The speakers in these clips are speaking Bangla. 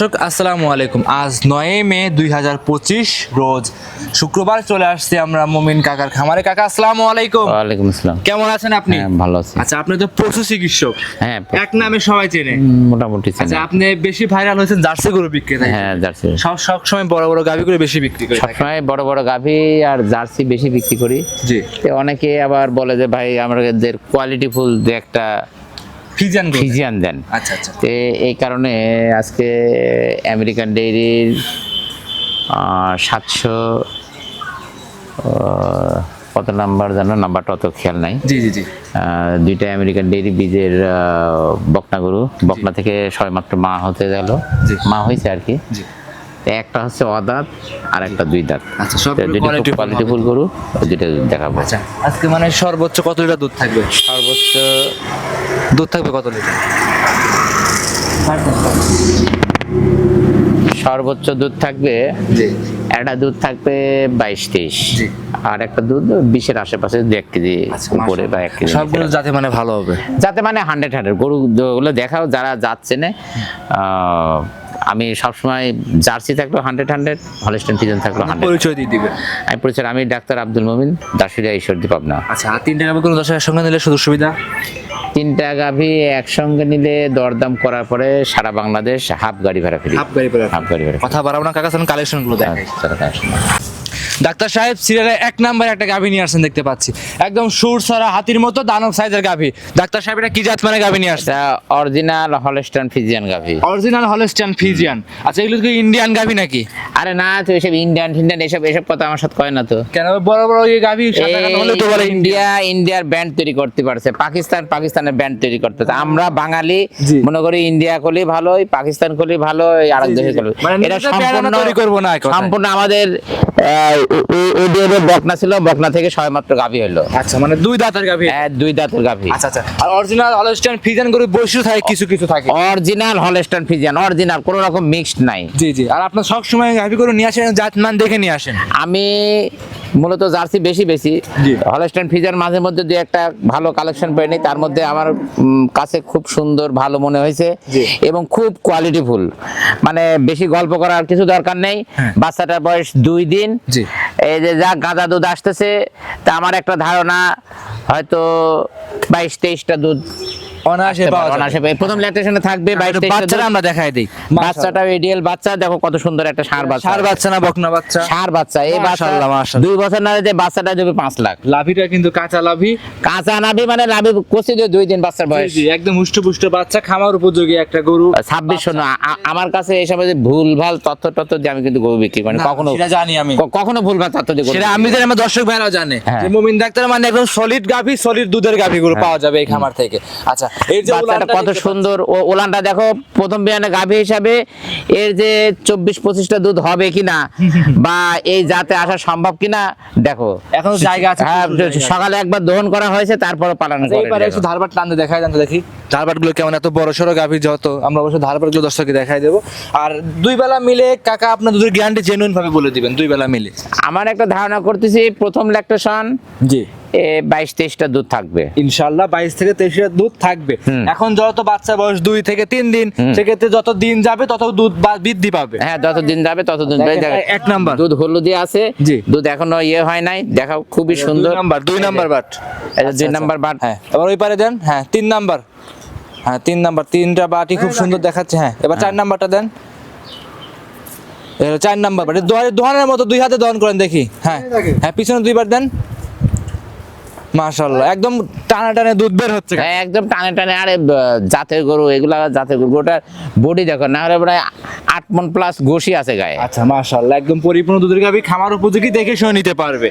দর্শক আসসালামু আলাইকুম। আজ নয় মে দুই হাজার পঁচিশ রোজ শুক্রবার চলে আসছি আমরা মুমিন কাকার খামারে। কাকা আসসালামু আলাইকুম। ওয়ালাইকুম আসসালাম। কেমন আছেন আপনি? হ্যাঁ ভালো আছি। আচ্ছা আপনি তো পশু চিকিৎসক। হ্যাঁ এক নামে সবাই চেনে। মোটামুটি আচ্ছা আপনি বেশি ভাইরাল হয়েছেন জার্সি গরু বিক্রেতা হ্যাঁ জার্সি সব সব সময় বড় বড় গাভি করে বেশি বিক্রি করি। সবসময় বড় বড় গাভী আর জার্সি বেশি বিক্রি করি। জি। অনেকে আবার বলে যে ভাই আমাদের কোয়ালিটি ফুল যে একটা ফিজিয়ান দেন আচ্ছা আচ্ছা। তো এই কারণে আজকে আমেরিকান ডেইরির সাতশো কত নাম্বার জানো? নাম্বারটা অত খেয়াল নাই। জি জি জি। দুইটা আমেরিকান ডেইরি বীজের বকনাগুরু বকনা গরু। বকনা থেকে সবেমাত্র মা হতে গেল। মা হয়েছে আর কি। একটা হচ্ছে অদাঁত আর একটা দুই দাঁত। আচ্ছা সব কোয়ালিটি কোয়ালিটি ফুল গরু দুইটা দেখাবো। আচ্ছা আজকে মানে সর্বোচ্চ কত লিটার দুধ থাকবে? সর্বোচ্চ দুধ থাকবে কত লিটার? সর্বোচ্চ দুধ থাকবে একটা দুধ থাকবে বাইশ তেইশ আর একটা দুধ বিশের আশেপাশে দু এক কেজি আচ্ছা, উপরে বা এক কেজি সবগুলো যাতে মানে ভালো হবে। যাতে মানে হান্ড্রেড হান্ড্রেড গরু গুলো দেখাও যারা যাচ্ছে না আমি সবসময় জার্সি থাকল হান্ড্রেড হান্ড্রেড হলস্টেন পিজন থাকল হান্ড্রেড পরিচয় দিয়ে দিবেন। আমি পরিচয় আমি ডাক্তার আব্দুল মমিন দাসুরিয়া ঈশ্বরদী পাবনা আচ্ছা আর তিনটা গাভি কোনো দশের সঙ্গে নিলে শুধু সুবিধা? তিনটা গাভি একসঙ্গে নিলে দরদাম করার পরে সারা বাংলাদেশ হাফ গাড়ি ভাড়া ফিরি। হাফ গাড়ি ভাড়া হাফ গাড়ি ভাড়া কথা বাড়াবো না কাকা কালেকশনগুলো দেখাই। free। ডাক্তার সাহেব সিরিয়ালে এক নাম্বার একটা গাভি নিয়ে আসছেন দেখতে পাচ্ছি। একদম সুর সরা হাতির মতো দানব সাইজের গাভি। ডাক্তার সাহেব এটা কি জাত মানে গাভি নিয়ে আসছে অরিজিনাল হলস্টান ফিজিয়ান গাভি। অরিজিনাল হলস্টাইন ফিজিয়ান আচ্ছা এগুলো কি ইন্ডিয়ান গাভি নাকি? আরে না তো এসব ইন্ডিয়ান ফিন্ডিয়ান এসব এসব কথা আমার সাথে কয় না তো। কেন বড় বড় এই গাভি কালো তো বলে ইন্ডিয়া ইন্ডিয়ার ব্যান্ড তৈরি করতে পারছে। পাকিস্তান পাকিস্তানের ব্যান্ড তৈরি করতে আমরা বাঙালি মনে করি ইন্ডিয়া করলে ভালো পাকিস্তান করলে ভালো আর এক দেশে। করলে মানে এটা সম্পূর্ণ তৈরি করব না সম্পূর্ণ আমাদের ওদের বকনা ছিল বকনা থেকে ছয় মাত্র গাভি হলো আচ্ছা মানে দুই দাঁতের গাভি? হ্যাঁ, দুই দাঁতের গাভি। আচ্ছা আচ্ছা। আর অরিজিনাল হলস্টাইন ফিজিয়ান গরু বৈশিষ্ট্য থাকে কিছু কিছু থাকে। অরিজিনাল অরিজিনাল কোনো রকম মিক্সড নাই। জি জি। আর আপনার সব সময় গাভি গরু নিয়ে আসেন জাত মান দেখে নিয়ে আসেন? আমি মূলত জার্সি বেশি বেশি। হলস্টাইন ফিজার মাঝে মধ্যে দুই একটা ভালো কালেকশন পাইনি তার মধ্যে আমার কাছে খুব সুন্দর ভালো মনে হয়েছে এবং খুব কোয়ালিটিফুল মানে বেশি গল্প করার কিছু দরকার নেই হ্যাঁ। বাচ্চাটার বয়স দুই দিন। এই যে যা গাঁদা দুধ আসতেছে তা আমার একটা ধারণা হয়তো বাইশ তেইশটা দুধ অনায়াসে পাওয়া যাবে। অনায়াসে প্রথম ল্যাকটেশনে থাকবে বাইশ একটু আমরা দেখাই দিই। বাচ্চাটা এডিএল বাচ্চা দেখো কত সুন্দর একটা ষাঁড় বাচ্চা। সার বাচ্চা না বকনা বাচ্চা? ষাঁড় বাচ্চা এই বাচ্চা মাশাআল্লাহ, মাশাআল্লাহ। দুই বছর না যে বাচ্চাটা দেবে পাঁচ লাখ। লাভিটা কিন্তু কাঁচা লাভি। কাঁচা নাভি মানে নাভি কষি দিয়ে দুই দিন বাচ্চার বয়স। জি একদম হুষ্ট খামার উপযোগী একটা গরু। আমার কাছে এসব যে ভুল ভালো তথ্য তথ্য দিয়ে আমি কিন্তু গরু বিক্রি করি না। না, কখনো সেটা জানি আমি। কখনো ভুল ভালো তথ্য দিয়ে সেটা আমি জানি আমার দর্শক ভাইরাও জানে। হ্যাঁ। যে মুমিন ডাক্তার মানে একদম সলিড গাভি সলিড দুধের গাভি গুলো পাওয়া যাবে এই খামার থেকে। আচ্ছা এই যে বাচ্চাটা কত সুন্দর ও ওলানটা দেখো প্রথম বিয়ানে গাভী হিসাবে এর যে চব্বিশ পঁচিশটা দুধ হবে কিনা বা এই জাতে আসা সম্ভব কিনা দেখো। পাচ্ছি। জায়গা আছে হ্যাঁ। সকালে একবার দহন করা হয়েছে তারপরে পালন আচ্ছা, করে একটু ধারবাট টানতে জানতে দেখি। কেমন? এত বড় সড়ো গাভি যত আমরা অবশ্য ধারবাটগুলো দর্শককে দেখাই দেবো। আর দুই বেলা মিলে কাকা আপনার দুধের গ্যারান্টি জেনুইন ভাবে বলে দিবেন দুই বেলা মিলে। আমার একটা ধারণা করতেছি প্রথম ল্যাকটেশন জি। বাইশ তেইশটা দুধ থাকবে। ইনশাল্লাহ বাইশ থেকে তেইশ লিটার দুধ থাকবে। এখন যত বাচ্চা বয়স দুই থেকে তিন দিন সেক্ষেত্রে যত দিন যাবে তত দুধ বৃদ্ধি পাবে। হ্যাঁ যতদিন যাবে ততদিন দেখেন, দেখেন, এক নাম্বার। দুধ হলুদি আছে দুধ এখনও ইয়ে হয় নাই দেখা খুবই সুন্দর। দুই নাম্বার দুই নাম্বার বাট। দুই নাম্বার বাট। হ্যাঁ। এবার ওই পারে দেন হ্যাঁ তিন নাম্বার। হ্যাঁ তিন নাম্বার তিনটা বাটি খুব সুন্দর দেখাচ্ছে হ্যাঁ। এবার চার নাম্বারটা দেন। এবার চার নাম্বার বাটি দোহানের দোহানের মতো দুই হাতে দহন করেন দেখি। হ্যাঁ। হ্যাঁ পিছনে দুইবার দেন। মাশাল্লাহ একদম টানা টানে দুধ বের হচ্ছে। হ্যাঁ, একদম টানে টানে আরে জাতের গরু এগুলা জাতের গরু গোটার বডি দেখো না হলে প্রায় আট মন প্লাস গোশি আছে গায়ে। আচ্ছা মাশাল্লাহ একদম পরিপূর্ণ দুধের গাভি খামার উপযোগী দেখে শুনে নিতে পারবে।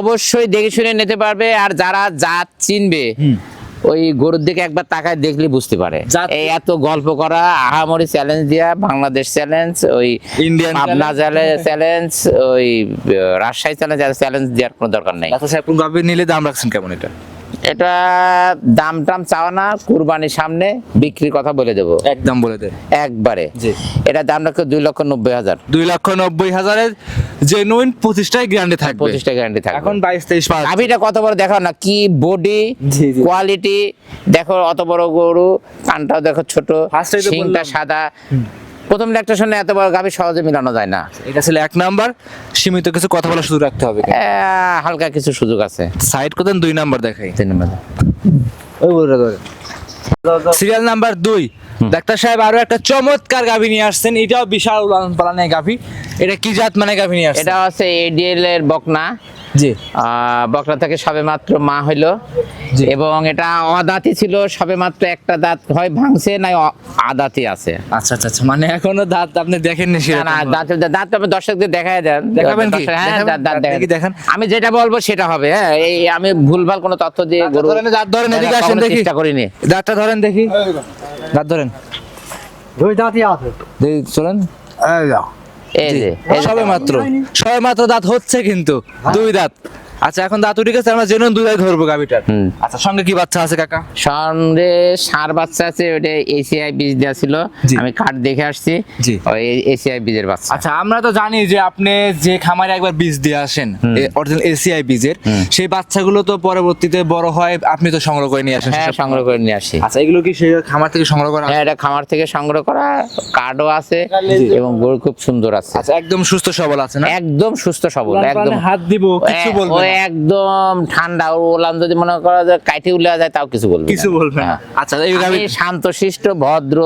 অবশ্যই দেখে শুনে নিতে পারবে আর যারা জাত চিনবে ওই গরুর দিকে একবার তাকায় দেখলে বুঝতে পারে। এই এত গল্প করা আহামরি চ্যালেঞ্জ দিয়া বাংলাদেশ চ্যালেঞ্জ ওই ইন্ডিয়ান পাবনা চ্যালেঞ্জ ওই রাজশাহী চ্যালেঞ্জ চ্যালেঞ্জ দেওয়ার কোনো দরকার নেই। আচ্ছা স্যার নিলে দাম রাখছেন কেমন এটা? এটা দাম টাম চাওয়া না কুরবানির সামনে বিক্রির কথা বলে দেবো। একদম বলে দেন একবারে। এটা দাম রাখো দুই লক্ষ নব্বই হাজার। দুই লক্ষ নব্বই হাজারের জেনুইন পঁচিশটাই গ্যারান্টি থাকবে। পঁচিশটা গ্যারান্টি থাকবে। এখন বাইশ তেইশ পাঁচ। গাভিটা কত বড় দেখো না কি বডি। কোয়ালিটি দেখো অত বড় গরু কানটাও দেখো ছোট। সাদা। প্রথম ল্যাকটেশনে এত বড় গাভী সহজে মিলানো যায় না। এটা ছিল এক নাম্বার সীমিত কিছু কথা বলার সুযোগ রাখতে হবে। হালকা কিছু সুযোগ আছে। সাইড করতেন দুই নাম্বার দেখাই। তিন নম্বর। ওই বলে ধরে। সিরিয়াল নাম্বার দুই। ডাক্তার সাহেব আরও একটা চমৎকার গাভী নিয়ে আসছেন। এটাও বিশাল উলান পালানের গাভী। এটা কি জাত মানে গাভী নিয়ে আসছেন? এটা হচ্ছে এডিএল এর বকনা। জি। বকনা থেকে সবে মাত্র মা হইল। এবং এটা অদাতি ছিল সবে মাত্র একটা দাঁত হয় ভাঙছে না আদাতি আছে। আচ্ছা আচ্ছা আচ্ছা মানে এখনও দাঁত আপনি দেখেননি না দাঁত দাঁত আপনি দর্শকদের দেখায় দেন। দেখাবেন কি? হ্যাঁ? দাঁত- দাঁত দাঁত দেখি দেখান। আমি যেটা বলব সেটা হবে হ্যাঁ এই আমি ভুলভাল কোনো তথ্য দিয়ে দাঁত গরু ধরেন, দাঁত ধরেন, এদিকে আসেন দেখি। চেষ্টা করিনি। দাঁতটা ধরেন দেখি। দাঁত ধরেন। দুই দাঁতই আছে। দেখি চলেন। এই এই যে। সবে মাত্র। সবে মাত্র দাঁত হচ্ছে কিন্তু দুই দাঁত। আচ্ছা এখন দাঁত উঠে গেছে আমরা জেনুন দুই দাঁত ধরবো গাভিটার। আচ্ছা সঙ্গে কি বাচ্চা আছে কাকা? সঙ্গে সার বাচ্চা আছে ওটা এসিআই বীজ দেওয়া ছিল। আমি কার্ড দেখে আসছি। ওই এসিআই বীজের বাচ্চা। আচ্ছা আমরা তো জানি যে আপনি যে খামারে একবার বীজ দিয়ে আসেন অরিজিনাল এসিআই বীজের সেই বাচ্চাগুলো তো পরবর্তীতে বড় হয় আপনি তো সংগ্রহ করে নিয়ে আসেন হ্যাঁ সংগ্রহ করে নিয়ে আসি। আচ্ছা এগুলো কি সেই খামার থেকে সংগ্রহ করা হ্যাঁ এটা খামার থেকে সংগ্রহ করা কার্ডও আছে এবং গরু খুব সুন্দর আছে। আচ্ছা একদম সুস্থ সবল আছে না? একদম সুস্থ সবল একদম। হাত দিব কিছু এ- বলবে। একদম ঠান্ডা ওলাম যদি মনে করো কাইটে উলে যায় তাও কিছু বলবে কিছু। বলবে না হ্যাঁ। আচ্ছা আমি শান্ত শান্তশিষ্ট ভদ্র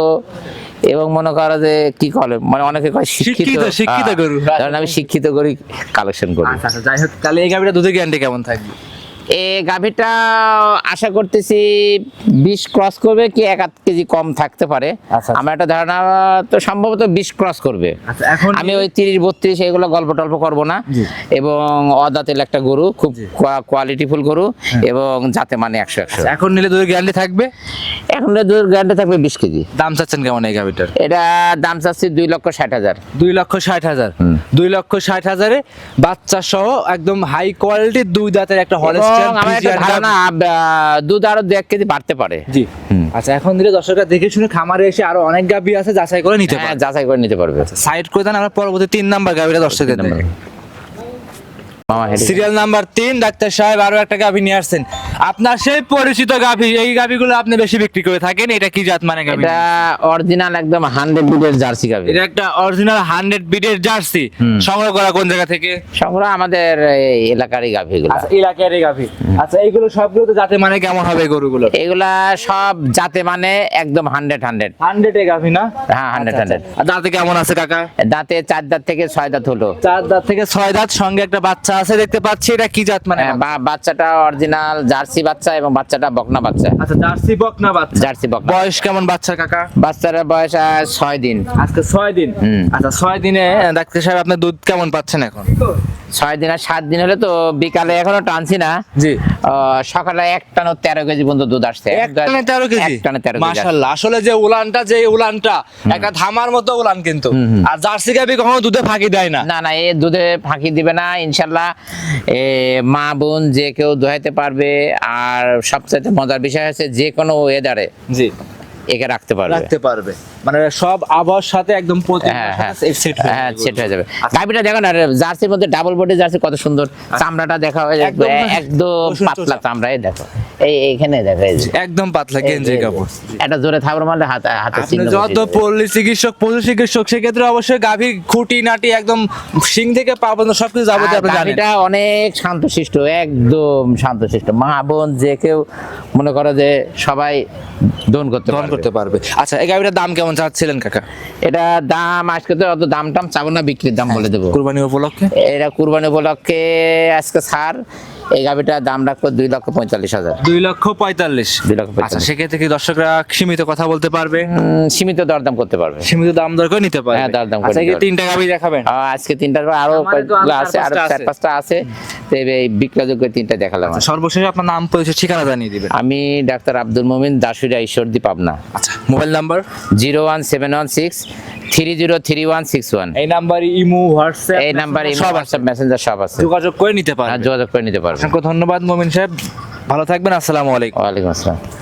এবং মনে করো যে কি করে মানে অনেকে কয় শিক্ষিত শিক্ষিত, হ্যাঁ। গরু। কারণ আমি শিক্ষিত করি কালেকশন করি আচ্ছা আচ্ছা যাই হোক তাহলে এই গাবিটা দুধের গ্যারান্টি কেমন থাকবে এই গাভীটা আশা করতেছি বিশ ক্রস করবে কি এক আধ কেজি কম থাকতে পারে। আচ্ছা। আমার একটা ধারণা তো সম্ভবত বিশ ক্রস করবে। আচ্ছা এখন আমি ওই তিরিশ বত্রিশ এগুলো গল্প টল্প করব না। এবং অদাতেল একটা গরু খুব কোয়ালিটিফুল গরু এবং যাতে মানে একশো একশো। এখন নিলে দুধের গ্যারান্টি থাকবে? এখন দুধ গ্যারান্টি থাকবে বিশ কেজি। দাম চাচ্ছেন কেমন এই গাভিটার এটা দাম চাচ্ছি দুই লক্ষ ষাট হাজার। দুই লক্ষ ষাট হাজার। দুই লক্ষ ষাট হাজারে বাচ্চা সহ একদম হাই কোয়ালিটির দুই দাঁতের একটা এবং আমার একটা ধারণা দুধ আরও দু এক কেজি বাড়তে পারে। জি। আচ্ছা এখন দিলে দর্শকরা দেখে শুনে খামারে এসে আরও অনেক গাভী আছে যাচাই করে নিতে হ্যাঁ পারে যাচাই করে নিতে পারবে। সাইড করে দেন আমরা পরবর্তী তিন নাম্বার গাভীটা দর্শকদের নাম্বার। সিরিয়াল নাম্বার তিন ডাক্তার সাহেব আরও একটা গাভি নিয়ে আসছেন। আপনার সেই পরিচিত গাভি এই গাভিগুলো আপনি বেশি বিক্রি করে থাকেন এটা কি জাত মানে গাভি? এটা অরিজিনাল একদম হান্ড্রেড বিডের জার্সি গাভি। এটা একটা অরিজিনাল হান্ড্রেড বিডের জার্সি। সংগ্রহ করা কোন জায়গা থেকে? সংগ্রহ আমাদের এই এলাকারই গাভি এগুলা আচ্ছা গাভি। আচ্ছা এইগুলো সবগুলো তো জাতে মানে কেমন হবে গরুগুলো? এগুলা সব জাতে মানে একদম হান্ড্রেড হান্ড্রেড হান্ড্রেড এ গাভি না? হ্যাঁ হান্ড্রেড আচ্ছা, হান্ড্রেড আচ্ছা। আর দাঁতে কেমন আছে কাকা? দাঁতে চার দাঁত থেকে ছয় দাঁত হলো। চার দাঁত থেকে ছয় দাঁত সঙ্গে একটা বাচ্চা আছে দেখতে পাচ্ছি এটা কি জাত মানে? হ্যাঁ, বাচ্চাটা অরিজিনাল জার্সি বাচ্চা এবং বাচ্চাটা বকনা বাচ্চা। আচ্ছা জার্সি বকনা বাচ্চা। জার্সি বকনা। বয়স কেমন বাচ্চা কাকা? বাচ্চার বয়স আজ ছয় দিন। আজকে ছয় দিন? আচ্ছা ছয় দিনে ডাক্তার সাহেব আপনি দুধ কেমন পাচ্ছেন এখন? ছয় দিন আর সাত দিন হলে তো বিকালে এখনও টানছি না। জি। সকালে এক টানো তেরো কেজি পর্যন্ত দুধ আসছে। এক টানে তেরো কেজি? এক টানে তেরো মাশাল্লাহ আসলে যে উলানটা যে উলানটা একটা ধামার মতো উলান কিন্তু। আর জার্সি গাবি কখনো দুধে ফাঁকি দেয় না। না না এ দুধে ফাঁকি দিবে না ইনশাল্লাহ এ মা বোন যে কেউ দোহাইতে পারবে। আর সবচেয়ে মজার বিষয় হচ্ছে যে কোনো ওয়েদারে জি। একে রাখতে পারবে। রাখতে পারবে। মানে সব আবহাওয়ার সাথে একদম প্রতি হ্যাঁ হ্যাঁ। সেট হ্যাঁ সেট হয়ে যাবে। গাভিটা দেখো না জার্সির মধ্যে ডাবল বডি জার্সি কত সুন্দর। চামড়াটা দেখো এই যে একদম পাতলা চোষা। চামড়া। এই দেখো। এই এইখানে দেখো এই একদম পাতলা গেঞ্জি কাপড়। একটা জোরে মারলে হাতে হাতে চিহ্ন যত পল্লী চিকিৎসক পশু চিকিৎসক সেক্ষেত্রে অবশ্যই গাভীর খুঁটি নাটি একদম সিং থেকে পা পর্যন্ত সবকিছু যাবতীয় আর আপনি জানেন। গাভীটা অনেক শান্তশিষ্ট একদম শান্তশিষ্ট। মা বোন যে কেউ মনে করো যে সবাই দন করতে পারবে। করতে পারবে। আচ্ছা এই গাড়িটার দাম কেমন চাচ্ছিলেন কাকা? এটা দাম আজকে তো অত দাম টাম চাবো না বিক্রির দাম বলে দেবো। কুরবানি উপলক্ষে? এটা কুরবানি উপলক্ষে আজকে ছাড় এই গাভিটার দাম রাখব দুই লক্ষ পঁয়তাল্লিশ হাজার। দুই লক্ষ পঁয়তাল্লিশ। দুই লক্ষ আচ্ছা সেক্ষেত্রে কি দর্শকরা সীমিত কথা বলতে পারবে? সীমিত দরদাম করতে পারবে। সীমিত দাম দর করে নিতে পারবে। হ্যাঁ, দরদাম করে আচ্ছা এই নিতে পারবে। তিনটা গাভী দেখাবেন। আজকে তিনটার পর আরও কয়েকগুলো আছে আরও চার পাঁচটা আছে। তো এই বিক্রয়যোগ্য তিনটা দেখালাম আচ্ছা, সর্বশেষ আপনার নাম পরিচয় ঠিকানা জানিয়ে দিবেন। আমি ডাক্তার আব্দুল মোমিন দাসুরিয়া ঈশ্বরদী পাবনা। আচ্ছা mobile number? Zero one seven one six three zero three one six one. এই নাম্বারে ইমো হোয়াটসঅ্যাপ এই নাম্বারে সব আছে। হোয়াটসঅ্যাপ মেসেঞ্জার সব আছে। যোগাযোগ করে নিতে আর পারবেন যোগাযোগ করে নিতে পারবেন অসংখ্য ধন্যবাদ মোমিন সাহেব। ভালো থাকবেন আসসালামু আলাইকুম। ওয়ালাইকুম আসসালাম।